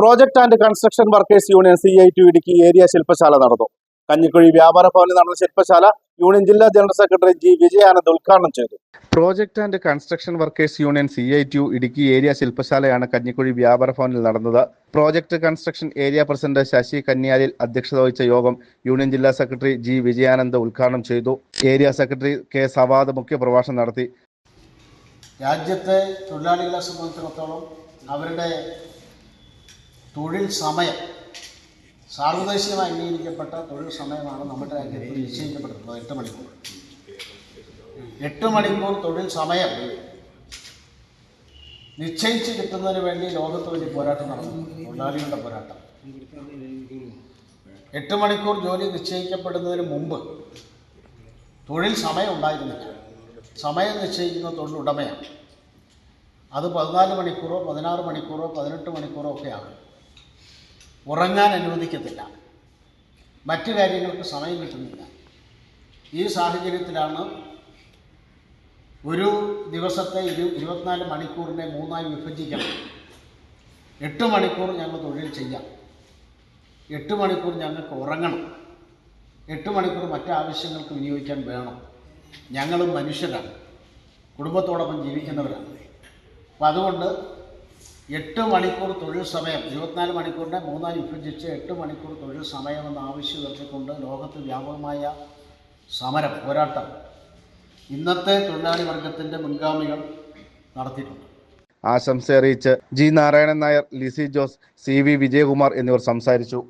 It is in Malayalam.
Project and construction workers union C I T Idukki area ശില്പശാല നടന്നു. കഞ്ഞിക്കുഴി വ്യാപാര ഭവനിൽ നടന്ന ശില്പശാല യൂണിയൻ ജില്ലാ ജനറൽ സെക്രട്ടറി ജി വിജയാനന്ദ് ഉദ്ഘാടനം ചെയ്തു. Project and construction workers union C I T Idukki area ശില്പശാലയാണ് Kanjikuzhi വ്യാപാര ഭവനിൽ നടന്നത്. Project construction area president Sasi Kanyalil അധ്യക്ഷത വഹിച്ച യോഗം യൂണിയൻ ജില്ലാ സെക്രട്ടറി ജി വിജയാനന്ദ് ഉദ്ഘാടനം ചെയ്തു. ഏരിയ സെക്രട്ടറി കെ സവാദ് മുഖ്യപ്രഭാഷണം നടത്തി. രാജ്യത്തെ തൊഴിലാളികളെ സംബന്ധിച്ചിടത്തോളം അവരുടെ തൊഴിൽ സമയം. സാർവദേശീയമായി അംഗീകരിക്കപ്പെട്ട തൊഴിൽ സമയമാണ് നമ്മുടെ രാജ്യത്ത് നിശ്ചയിക്കപ്പെട്ടിട്ടുള്ളത് എട്ട് മണിക്കൂർ. എട്ട് മണിക്കൂർ തൊഴിൽ സമയം നിശ്ചയിച്ച് കിട്ടുന്നതിന് വേണ്ടി ലോകത്ത് വേണ്ടി പോരാട്ടം നടന്നു. തൊഴിലാളികളുടെ പോരാട്ടം. എട്ട് മണിക്കൂർ ജോലി നിശ്ചയിക്കപ്പെടുന്നതിന് മുമ്പ് തൊഴിൽ സമയം ഉണ്ടായിരുന്നില്ല. സമയം നിശ്ചയിക്കുന്ന തൊഴിലുടമയാണ്. അത് പതിനാല് മണിക്കൂറോ പതിനാറ് മണിക്കൂറോ പതിനെട്ട് മണിക്കൂറോ ഒക്കെയാണ്. ഉറങ്ങാൻ അനുവദിക്കത്തില്ല. മറ്റു കാര്യങ്ങൾക്ക് സമയം കിട്ടുന്നില്ല. ഈ സാഹചര്യത്തിലാണ് ഒരു ദിവസത്തെ ഇരു ഇരുപത്തിനാല് മണിക്കൂറിനെ മൂന്നായി വിഭജിക്കണം. എട്ട് മണിക്കൂർ ഞങ്ങൾ തൊഴിൽ ചെയ്യാം. എട്ട് മണിക്കൂർ ഞങ്ങൾക്ക് ഉറങ്ങണം. എട്ട് മണിക്കൂർ മറ്റു ആവശ്യങ്ങൾക്ക് വിനിയോഗിക്കാൻ വേണം. ഞങ്ങളും മനുഷ്യരാണ്. കുടുംബത്തോടൊപ്പം ജീവിക്കുന്നവരാണ്. അപ്പം അതുകൊണ്ട് എട്ട് മണിക്കൂർ തൊഴിൽ സമയം ഇരുപത്തിനാല് മണിക്കൂറിന്റെ മൂന്നായി വിഭജിച്ച് എട്ട് മണിക്കൂർ തൊഴിൽ സമയമെന്ന് ആവശ്യം ഉയർത്തിക്കൊണ്ട് ലോകത്ത് വ്യാപകമായ സമരം പോരാട്ടം ഇന്നത്തെ തൊഴിലാളി വർഗത്തിന്റെ മുൻഗാമികൾ നടത്തിയിട്ടുണ്ട്. ആശംസ അറിയിച്ച് G Narayanan Nair Lissy Jose C V Vijayakumar എന്നിവർ സംസാരിച്ചു.